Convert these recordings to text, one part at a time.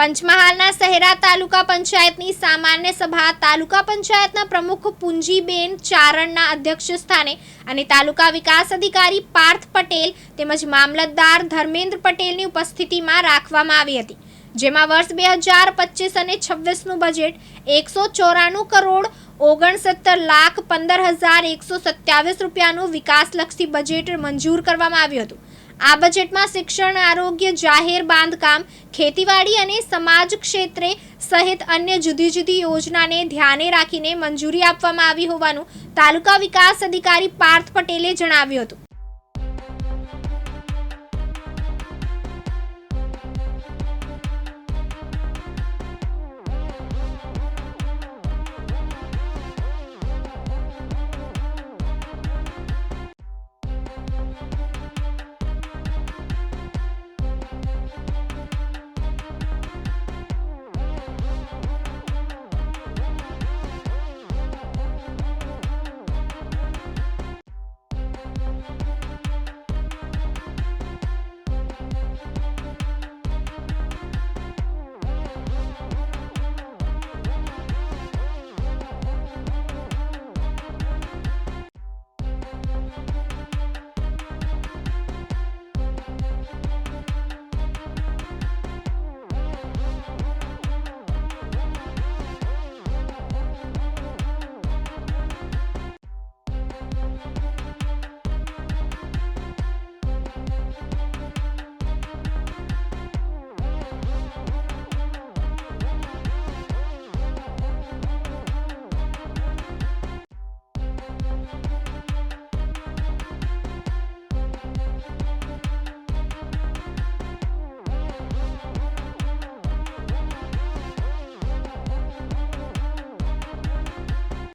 પંચમહાલના શહેરા તાલુકા પંચાયતની સામાન્ય સભા તાલુકા પંચાયતના પ્રમુખ પુંજીબેન ચારણના અધ્યક્ષ સ્થાને અને તાલુકા વિકાસ અધિકારી પાર્થ પટેલ તેમજ મામલતદાર ધર્મેન્દ્ર પટેલની ઉપસ્થિતિમાં રાખવામાં આવી હતી, જેમાં વર્ષ બે હજાર પચીસ અને છવ્વીસનું બજેટ એકસો ચોરાણું કરોડ ઓગણસત્તર લાખ પંદર હજાર એકસો સત્યાવીસ રૂપિયાનું વિકાસલક્ષી બજેટ મંજૂર કરવામાં આવ્યું હતું. આ બજેટમાં શિક્ષણ, આરોગ્ય, જાહેર બાંધકામ, ખેતીવાડી અને સમાજ ક્ષેત્રે સહિત અન્ય જુદી જુદી યોજનાને ધ્યાને રાખીને મંજૂરી આપવામાં આવી હોવાનું તાલુકા વિકાસ અધિકારી પાર્થ પટેલે જણાવ્યું હતું.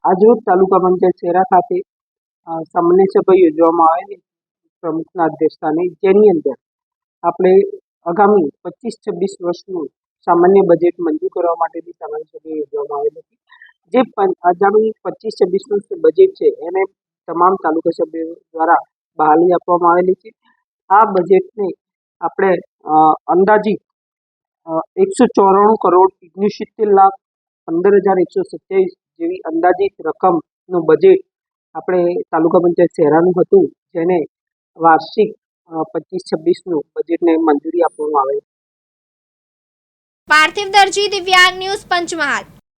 આજરોજ તાલુકા પંચાયત શેરા ખાતે સામાન્ય સભા યોજવામાં આવેલી પ્રમુખના અધ્યક્ષસ્થાને, જેની અંદર આપણે આગામી પચીસ છવ્વીસ વર્ષનું સામાન્ય બજેટ મંજૂર કરવા માટેની સામાન્ય સભા યોજવામાં આવેલી હતી. જે આગામી પચીસ છવ્વીસનું બજેટ છે, એને તમામ તાલુકા સભ્યો દ્વારા બહાલી આપવામાં આવેલી છે. આ બજેટને આપણે અંદાજિત એકસો ચોરાણું કરોડ ઓગણસિત્તેર લાખ પંદર હજાર એકસો સત્યાવીસ જેવી અંદાજિત રકમનું બજેટ આપણે તાલુકા પંચાયત શહેરાનું હતું, જેને વાર્ષિક પચીસ છવ્વીસનું બજેટને મંજૂરી આપવામાં આવે પાર્થિવ દરજી દિવ્યાંગ ન્યૂઝ પંચમહાલ.